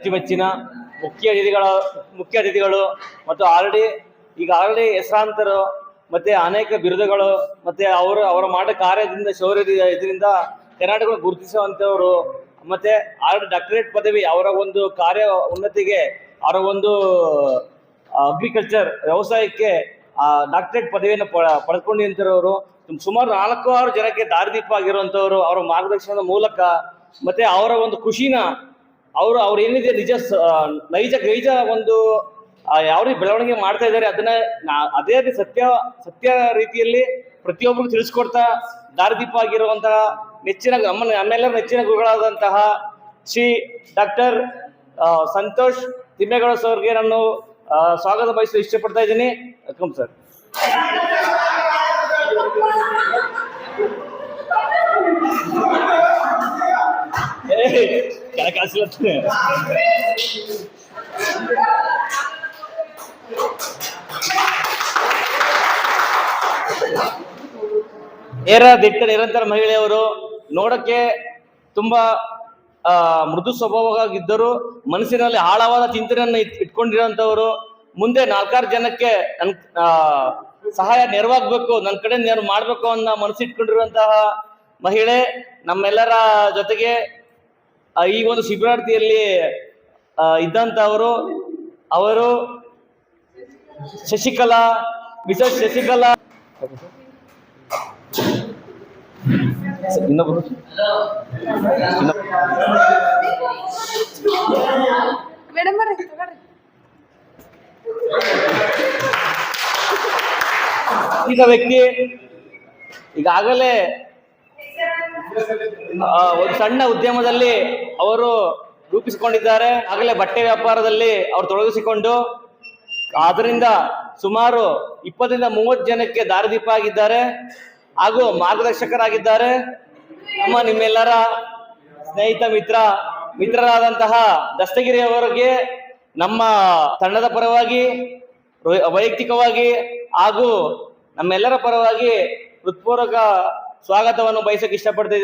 ಅಚ್ಚುಮೆಚ್ಚಿನ ಮುಖ್ಯ ಅತಿಥಿಗಳ, ಮುಖ್ಯ ಅತಿಥಿಗಳು ಮತ್ತು ಆಲ್ರೆಡಿ ಈಗ ಆಲ್ರೆಡಿ ಹೆಸರಾಂತರು ಮತ್ತೆ ಅನೇಕ ಬಿರುದುಗಳು ಮತ್ತೆ ಅವರು, ಅವರ ಮಾಡೋ ಕಾರ್ಯದಿಂದ ಶೌರ್ಯ ಇದರಿಂದ ಕರ್ನಾಟಕ ಗುರುತಿಸುವಂತವರು ಮತ್ತೆ ಆಲ್ರೆಡಿ ಡಾಕ್ಟರೇಟ್ ಪದವಿ, ಅವರ ಒಂದು ಕಾರ್ಯ ಉನ್ನತಿಗೆ, ಅವರ ಒಂದು ಅಗ್ರಿಕಲ್ಚರ್ ವ್ಯವಸಾಯಕ್ಕೆ ಡಾಕ್ಟರೇಟ್ ಪದವಿಯನ್ನು ಪ- ಪಡೆದುಕೊಂಡಿರುವಂತವರು ಸುಮಾರು ನಾಲ್ಕು ಆರು ಜನಕ್ಕೆ ದಾರಿದೀಪ ಆಗಿರುವಂಥವ್ರು, ಅವರ ಮಾರ್ಗದರ್ಶನದ ಮೂಲಕ ಮತ್ತೆ ಅವರ ಒಂದು ಖುಷಿನ ಅವರು ಅವ್ರು ಏನಿದೆ ನಿಜ ನೈಜ ನೈಜ ಒಂದು ಯಾವ ರೀತಿ ಬೆಳವಣಿಗೆ ಮಾಡ್ತಾ ಇದ್ದಾರೆ ಅದನ್ನ ಅದೇ ರೀತಿ ಸತ್ಯ ಸತ್ಯ ರೀತಿಯಲ್ಲಿ ಪ್ರತಿಯೊಬ್ಬರು ತಿಳಿಸ್ಕೊಡ್ತಾ ದಾರಿದೀಪ ಆಗಿರುವಂತಹ ನೆಚ್ಚಿನ ನಮ್ಮ ನಮ್ಮೆಲ್ಲರ ನೆಚ್ಚಿನ ಗುರುಗಳಾದಂತಹ ಶ್ರೀ ಡಾಕ್ಟರ್ ಸಂತೋಷ್ ತಿಮ್ಮೇಗೌಡ ಸರ್ಗೆ ನಾನು ಸ್ವಾಗತ ಬಯಸಲು ಇಷ್ಟಪಡ್ತಾ ಇದ್ದೀನಿ. Welcome sir. ಕಾಸಿಲತ್ತನೆ ನೇರ ದಿಟ್ಟ ನಿರಂತರ ಮಹಿಳೆಯವರು ನೋಡಕ್ಕೆ ತುಂಬಾ ಮೃದು ಸ್ವಭಾವವಾಗಿದ್ದರು ಮನಸ್ಸಿನಲ್ಲಿ ಆಳವಾದ ಚಿಂತನೆಯನ್ನು ಇಟ್ಕೊಂಡಿರುವಂತವರು ಮುಂದೆ ನಾಲ್ಕಾರು ಜನಕ್ಕೆ ನನ್ ಸಹಾಯ ನೆರವಾಗ್ಬೇಕು ನನ್ನ ಕಡೆ ನೆರವು ಮಾಡ್ಬೇಕು ಅನ್ನೋ ಮನಸ್ಸಿಟ್ಕೊಂಡಿರುವಂತಹ ಮಹಿಳೆ ನಮ್ಮೆಲ್ಲರ ಜೊತೆಗೆ ಈ ಒಂದು ಶಿಬಿರಾರ್ಥಿಯಲ್ಲಿ ಇದ್ದಂತ ಇದ್ದಂಥವರು ಅವರು ಶಶಿಕಲಾ ಮಿಸಸ್ ಶಶಿಕಲಾ. ಇನ್ನೊಬ್ರು? ಈಗ ವ್ಯಕ್ತಿ ಈಗಾಗಲೇ ಒಂದು ಸಣ್ಣ ಉದ್ಯಮದಲ್ಲಿ ಅವರು ರೂಪಿಸಿಕೊಂಡಿದ್ದಾರೆ. ಆಗಲೇ ಬಟ್ಟೆ ವ್ಯಾಪಾರದಲ್ಲಿ ಅವರು ತೊಡಗಿಸಿಕೊಂಡು ಅದರಿಂದ ಸುಮಾರು ಇಪ್ಪತ್ತರಿಂದ ಮೂವತ್ತು ಜನಕ್ಕೆ ದಾರಿದೀಪ ಆಗಿದ್ದಾರೆ. ಹಾಗೂ ಮಾರ್ಗದರ್ಶಕರಾಗಿದ್ದಾರೆ. ನಮ್ಮ ನಿಮ್ಮೆಲ್ಲರ ಸ್ನೇಹಿತ ಮಿತ್ರ, ಮಿತ್ರರಾದಂತಹ ದಸ್ತಗಿರಿ ಅವರಿಗೆ ನಮ್ಮ ತಂಡದ ಪರವಾಗಿ, ವೈಯಕ್ತಿಕವಾಗಿ ಹಾಗೂ ನಮ್ಮೆಲ್ಲರ ಪರವಾಗಿ ಹೃತ್ಪೂರ್ವಕ ಸ್ವಾಗತವನ್ನು ಬಯಸಕ್ಕೆ ಇಷ್ಟಪಡ್ತಾ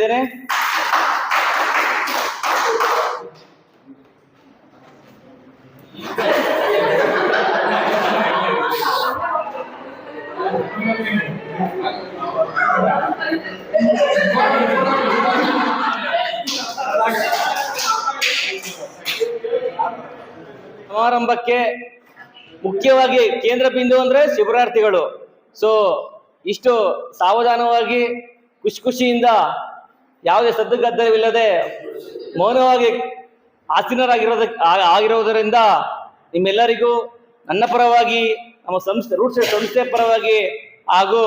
ಸಮಾರಂಭಕ್ಕೆ ಮುಖ್ಯವಾಗಿ ಕೇಂದ್ರ ಬಿಂದು ಅಂದ್ರೆ ಶಿಬಿರಾರ್ಥಿಗಳು. ಸೊ ಇಷ್ಟು ಸಾವಧಾನವಾಗಿ, ಖುಷಿ ಖುಷಿಯಿಂದ ಯಾವುದೇ ಸದ್ದು ಗದ್ದಲವಿಲ್ಲದೆ ಮೌನವಾಗಿ ಆಸೀನರಾಗಿರೋದ ಆಗಿರೋದರಿಂದ ನಿಮ್ಮೆಲ್ಲರಿಗೂ ನನ್ನ ಪರವಾಗಿ, ನಮ್ಮ ಸಂಸ್ಥೆ ರೂಟ್ ಸಂಸ್ಥೆ ಪರವಾಗಿ ಹಾಗೂ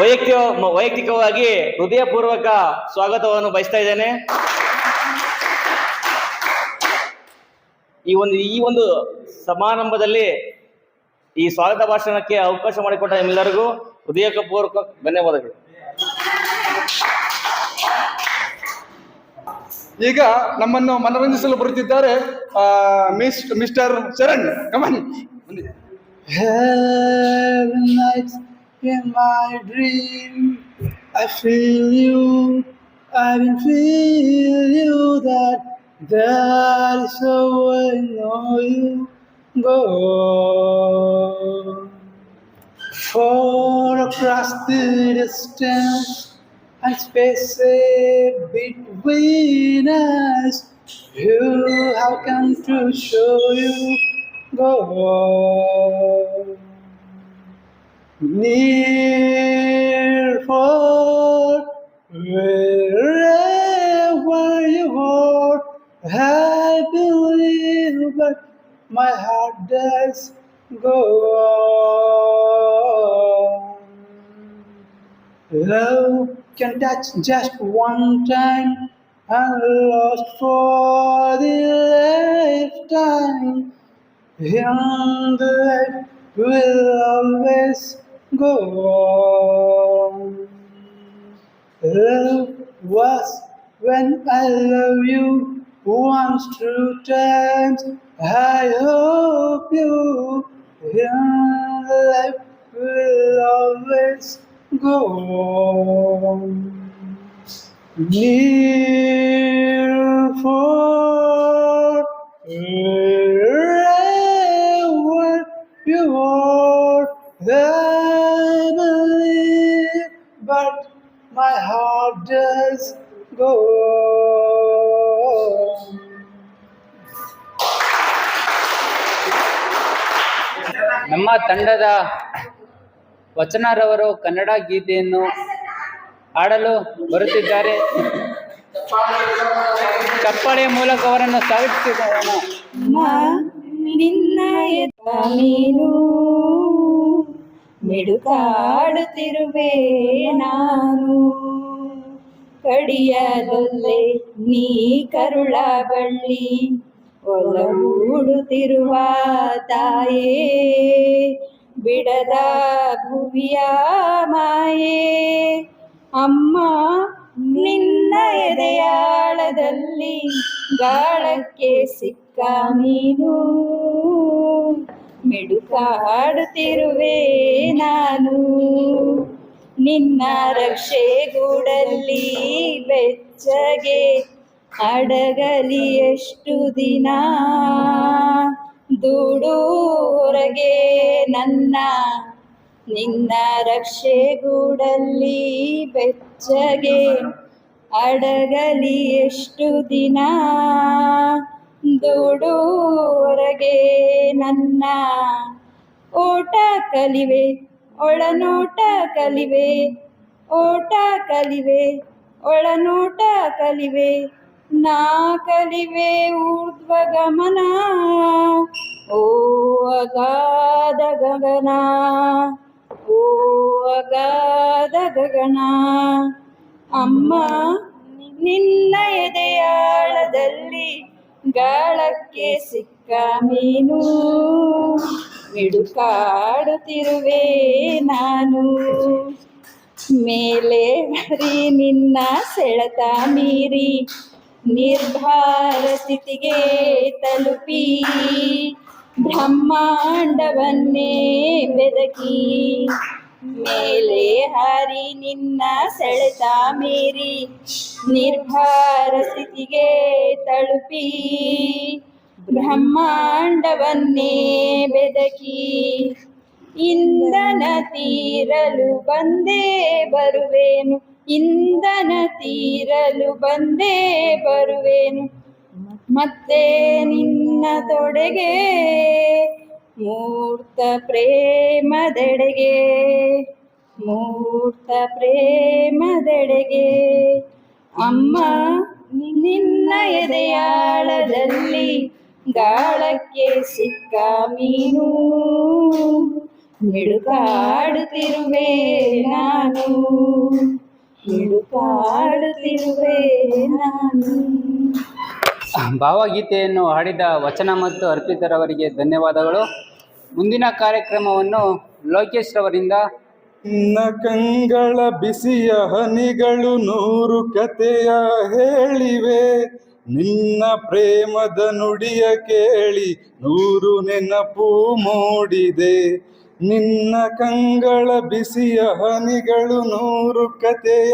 ವೈಯಕ್ತಿಕ, ವೈಯಕ್ತಿಕವಾಗಿ ಹೃದಯಪೂರ್ವಕ ಸ್ವಾಗತವನ್ನು ಬಯಸ್ತಾ ಇದ್ದೇನೆ. ಈ ಒಂದು ಈ ಒಂದು ಸಮಾರಂಭದಲ್ಲಿ ಈ ಸ್ವಾಗತ ಭಾಷಣಕ್ಕೆ ಅವಕಾಶ ಮಾಡಿಕೊಟ್ಟ ನಿಮ್ಮೆಲ್ಲರಿಗೂ ಹೃದಯಪೂರ್ವಕ ಧನ್ಯವಾದಗಳು. ಈಗ ನಮ್ಮನ್ನು ಮನರಂಜಿಸಲು ಬರುತ್ತಿದ್ದಾರೆ mister Charan come on in my dream, I feel you, I can feel you that that is how I know you go. Far across the distance and space between us, you have come to show you go. Near, but my heart does go on. Love can touch just one time and lost for the lifetime. And life will always go on. Love was when I love you once two times. I hope you in life will always go on. Dear for wherever you are, I believe, but my heart does go on. ತಂಡದ ವಚನರವರು ಕನ್ನಡ ಗೀತೆಯನ್ನು ಹಾಡಲು ಬರುತ್ತಿದ್ದಾರೆ. ಚಪ್ಪಾಳೆಯ ಮೂಲಕ ಅವರನ್ನು ನೀನು ಮಿಡುಕಾಡುತ್ತಿರುವೆ ನಾನು. ಕಡಿಯದೊಲ್ಲೆ ನೀ ಕರುಳ ಬಳ್ಳಿ ಒಲಗೂಡುತ್ತಿರುವ ತಾಯೇ, ಬಿಡದ ಭುವಿಯ ಮಾಯೇ. ಅಮ್ಮ, ನಿನ್ನ ಎದೆಯಾಳದಲ್ಲಿ ಗಾಳಕ್ಕೆ ಸಿಕ್ಕ ನೀನು ಮಿಡುಕಾಡುತ್ತಿರುವೆ ನಾನು. ನಿನ್ನ ರಕ್ಷೆಗೂಡಲ್ಲಿ ಬೆಚ್ಚಗೆ ಅಡಗಲಿ ಎಷ್ಟು ದಿನ? ದೂಡೂರಗೆ ನನ್ನ, ನಿನ್ನ ರಕ್ಷೆಗೂಡಲ್ಲಿ ಬೆಚ್ಚಗೆ ಅಡಗಲಿ ಎಷ್ಟು ದಿನ? ದೂಡೂರಗೆ ನನ್ನ, ಓಟ ಕಲಿವೆ, ಒಳನೋಟ ಕಲಿವೆ, ಓಟ ಕಲಿವೆ, ಒಳನೋಟ ಕಲಿವೆ. ನಾ ಕಲಿವೆ ಊರ್ಧ್ವ ಗಮನ ಓ ಅಗಾಧ ಗಗನ, ಓ ಅಗಾಧ ಗಗನ. ಅಮ್ಮ, ನಿನ್ನ ಎದೆಯಾಳದಲ್ಲಿ ಗಾಳಕ್ಕೆ ಸಿಕ್ಕ ಮೀನು, ಮಿಡುಕಾಡುತ್ತಿರುವೆ ನಾನು. ಮೇಲೆ ಹರಿ ನಿನ್ನ ಸೆಳೆತ ಮೀರಿ ನಿರ್ಭಾರ ಸ್ಥಿತಿಗೆ ತಲುಪಿ ಬ್ರಹ್ಮಾಂಡವನ್ನೇ ಬೆದಕಿ ಮೇಲೆ ಹಾರಿ ನಿನ್ನ ಸೆಳೆತ ಮೀರಿ ನಿರ್ಭಾರ ಸ್ಥಿತಿಗೆ ತಲುಪಿ ಬ್ರಹ್ಮಾಂಡವನ್ನೇ ಬೆದಕಿ ಇಂಧನ ತೀರಲು ಬಂದೇ ಬರುವೇನು. ಇಂಧನ ತೀರಲು ಬಂದೇ ಬರುವೆನು. ಮತ್ತೆ ನಿನ್ನ ತೊಡೆಗೆ ಮೂರ್ತ ಪ್ರೇಮದೆಡೆಗೆ ಮೂರ್ತ ಪ್ರೇಮದೆಡೆಗೆ. ಅಮ್ಮ, ನಿನ್ನ ಎದೆಯಾಳದಲ್ಲಿ ಗಾಳಕ್ಕೆ ಸಿಕ್ಕ ಮೀನು ಮಿಡುಗಾಡುತ್ತಿರುವೆ ನಾನು. ಭಾವಗೀತೆಯನ್ನು ಹಾಡಿದ ವಚನ ಮತ್ತು ಅರ್ಪಿತರವರಿಗೆ ಧನ್ಯವಾದಗಳು. ಮುಂದಿನ ಕಾರ್ಯಕ್ರಮವನ್ನು ಲೋಕೇಶ್ ರವರಿಂದ ನ ಕಂಗಳ ಬಿಸಿಯ ಹನಿಗಳು ನೂರು ಕತೆಯ ಹೇಳಿವೆ. ನಿನ್ನ ಪ್ರೇಮದ ನುಡಿಯ ಕೇಳಿ ನೂರು ನೆನಪು ಮೂಡಿದೆ. ನಿನ್ನ ಕಂಗಳ ಬಿಸಿಯ ಹನಿಗಳು ನೂರು ಕತೆಯ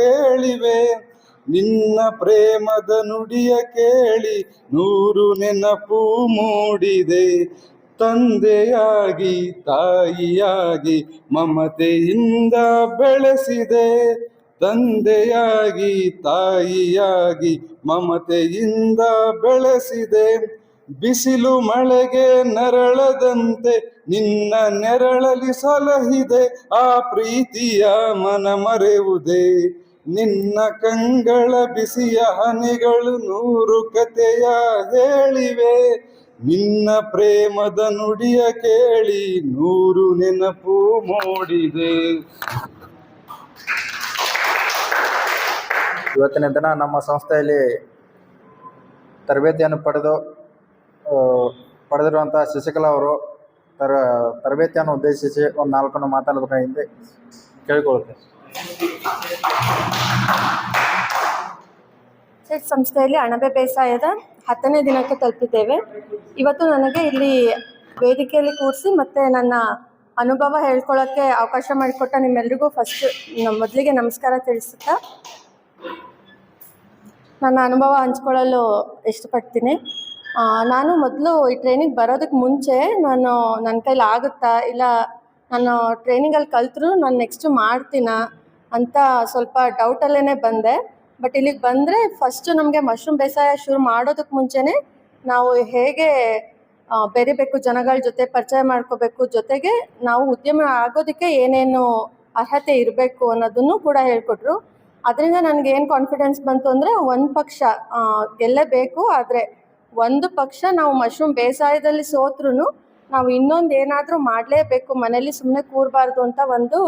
ಹೇಳಿವೆ. ನಿನ್ನ ಪ್ರೇಮದ ನುಡಿಯ ಕೇಳಿ ನೂರು ನೆನಪು ಮೂಡಿದೆ. ತಂದೆಯಾಗಿ, ತಾಯಿಯಾಗಿ ಮಮತೆಯಿಂದ ಬೆಳೆಸಿದೆ. ತಂದೆಯಾಗಿ, ತಾಯಿಯಾಗಿ ಮಮತೆಯಿಂದ ಬೆಳೆಸಿದೆ. ಬಿಸಿಲು ಮಳೆಗೆ ನರಳದಂತೆ ನಿನ್ನ ನೆರಳಲಿ ಸಲಹಿದೆ, ಆ ಪ್ರೀತಿಯ ಮನ ಮರೆಯುವುದೇ. ನಿನ್ನ ಕಂಗಳ ಬಿಸಿಯ ಹನಿಗಳು ನೂರು ಕತೆಯ ಹೇಳಿವೆ. ನಿನ್ನ ಪ್ರೇಮದ ನುಡಿಯ ಕೇಳಿ ನೂರು ನೆನಪು ಮೂಡಿದೆ. ಇವತ್ತಿನ ದಿನ ನಮ್ಮ ಸಂಸ್ಥೆಯಲ್ಲಿ ತರಬೇತಿಯನ್ನು ಪಡೆದು ಪಡೆದಿರುವಂಥ ಶಶಿಕಲಾ ಅವರು ತರ ತರಬೇತಿಯನ್ನು ಉದ್ದೇಶಿಸಿ ಒಂದು ನಾಲ್ಕನ್ನು ಮಾತಾಡಬೇಕಾಗಿದೆ ಕೇಳಿಕೊಳ್ಳುತ್ತೇನೆ. ಸೆಟ್ ಸಂಸ್ಥೆಯಲ್ಲಿ ಅಣಬೆ ಬೇಸಾಯದ ಹತ್ತನೇ ದಿನಕ್ಕೆ ತಲುಪಿದ್ದೇವೆ. ಇವತ್ತು ನನಗೆ ಇಲ್ಲಿ ವೇದಿಕೆಯಲ್ಲಿ ಕೂರಿಸಿ ಮತ್ತು ನನ್ನ ಅನುಭವ ಹೇಳ್ಕೊಳ್ಳೋಕ್ಕೆ ಅವಕಾಶ ಮಾಡಿಕೊಟ್ಟ ನಿಮ್ಮೆಲ್ರಿಗೂ ಫಸ್ಟ್ ಮೊದಲಿಗೆ ನಮಸ್ಕಾರ ತಿಳಿಸುತ್ತಾ. ನನ್ನ ಅನುಭವ ಹಂಚ್ಕೊಳ್ಳಲು ಇಷ್ಟಪಡ್ತೀನಿ. ನಾನು ಮೊದಲು ಈ ಟ್ರೈನಿಗೆ ಬರೋದಕ್ಕೆ ಮುಂಚೆ ನಾನು ನನ್ನ ಕೈಲಿ ಆಗುತ್ತಾ? ಇಲ್ಲ ನಾನು ಟ್ರೈನಿಂಗಲ್ಲಿ ಕಲ್ತರು ನಾನು ನೆಕ್ಸ್ಟ್ ಮಾಡ್ತೀನ? ಅಂತ ಸ್ವಲ್ಪ ಡೌಟಲ್ಲೇ ಬಂದೆ. ಬಟ್ ಇಲ್ಲಿಗೆ ಬಂದರೆ ಫಸ್ಟು ನಮಗೆ ಮಶ್ರೂಮ್ ಬೇಸಾಯ ಶುರು ಮಾಡೋದಕ್ಕೆ ಮುಂಚೆನೇ ನಾವು ಹೇಗೆ ಬೆರಿಬೇಕು, ಜನಗಳ ಜೊತೆ ಪರಿಚಯ ಮಾಡ್ಕೋಬೇಕು, ಜೊತೆಗೆ ನಾವು ಉದ್ಯಮ ಆಗೋದಕ್ಕೆ ಏನೇನು ಅರ್ಹತೆ ಇರಬೇಕು ಅನ್ನೋದನ್ನು ಕೂಡ ಹೇಳ್ಕೊಟ್ರು. ಅದರಿಂದ ನನಗೆ ಏನು ಕಾನ್ಫಿಡೆನ್ಸ್ ಬಂತು ಅಂದರೆ ಒಂದು ಪಕ್ಷ ಗೆಲ್ಲಬೇಕು, ಆದರೆ ಒಂದು ಪಕ್ಷ ನಾವು ಮಶ್ರೂಮ್ ಬೇಸಾಯದಲ್ಲಿ ಸೋತ್ರು ನಾವು ಇನ್ನೊಂದು ಏನಾದರೂ ಮಾಡಲೇಬೇಕು ಮನೇಲಿ ಸುಮ್ಮನೆ ಕೂರಬಾರ್ದು ಅಂತ ಒಂದು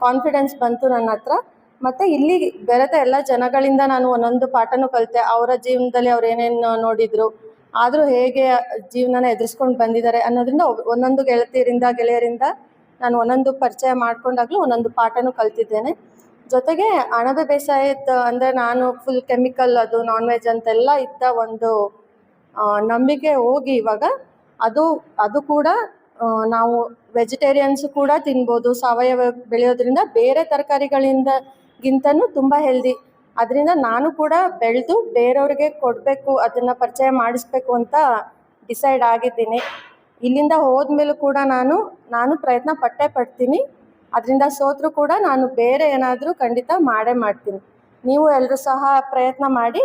ಕಾನ್ಫಿಡೆನ್ಸ್ ಬಂತು ನನ್ನ ಹತ್ರ. ಮತ್ತು ಇಲ್ಲಿ ಬೆರೆತ ಎಲ್ಲ ಜನಗಳಿಂದ ನಾನು ಒಂದೊಂದು ಪಾಠನೂ ಕಲಿತೆ. ಅವರ ಜೀವನದಲ್ಲಿ ಅವ್ರು ಏನೇನು ನೋಡಿದರು, ಆದರೂ ಹೇಗೆ ಜೀವನನ ಎದುರಿಸ್ಕೊಂಡು ಬಂದಿದ್ದಾರೆ ಅನ್ನೋದ್ರಿಂದ ಒಂದೊಂದು ಗೆಳತಿಯರಿಂದ, ಗೆಳೆಯರಿಂದ ನಾನು ಒಂದೊಂದು ಪರಿಚಯ ಮಾಡ್ಕೊಂಡಾಗಲೂ ಒಂದೊಂದು ಪಾಠನೂ ಕಲ್ತಿದ್ದೇನೆ. ಜೊತೆಗೆ ಅಣಬೆ ಬೇಸಾಯದ ಅಂದರೆ ನಾನು ಫುಲ್ ಕೆಮಿಕಲ್ ಅದು ನಾನ್ ವೆಜ್ ಅಂತೆಲ್ಲ ಇದ್ದ ಒಂದು ನಂಬಿಕೆ ಹೋಗಿ ಇವಾಗ ಅದು ಅದು ಕೂಡ ನಾವು ವೆಜಿಟೇರಿಯನ್ಸ್ ಕೂಡ ತಿನ್ಬೋದು, ಸಾವಯವ ಬೆಳೆಯೋದ್ರಿಂದ ಬೇರೆ ತರಕಾರಿಗಳಿಂದ ಗಿಂತನೂ ತುಂಬ ಹೆಲ್ದಿ ಅದರಿಂದ ನಾನು ಕೂಡ ಬೆಳೆದು ಬೇರೆಯವ್ರಿಗೆ ಕೊಡಬೇಕು, ಅದನ್ನು ಪರಿಚಯ ಮಾಡಿಸ್ಬೇಕು ಅಂತ ಡಿಸೈಡ್ ಆಗಿದ್ದೀನಿ. ಇಲ್ಲಿಂದ ಹೋದ್ಮೇಲೂ ಕೂಡ ನಾನು ನಾನು ಪ್ರಯತ್ನ ಪಟ್ಟೆ ಪಡ್ತೀನಿ. ಅದರಿಂದ ಸೋತ್ರೂ ಕೂಡ ನಾನು ಬೇರೆ ಏನಾದರೂ ಖಂಡಿತ ಮಾಡೇ ಮಾಡ್ತೀನಿ. ನೀವು ಎಲ್ಲರೂ ಸಹ ಪ್ರಯತ್ನ ಮಾಡಿ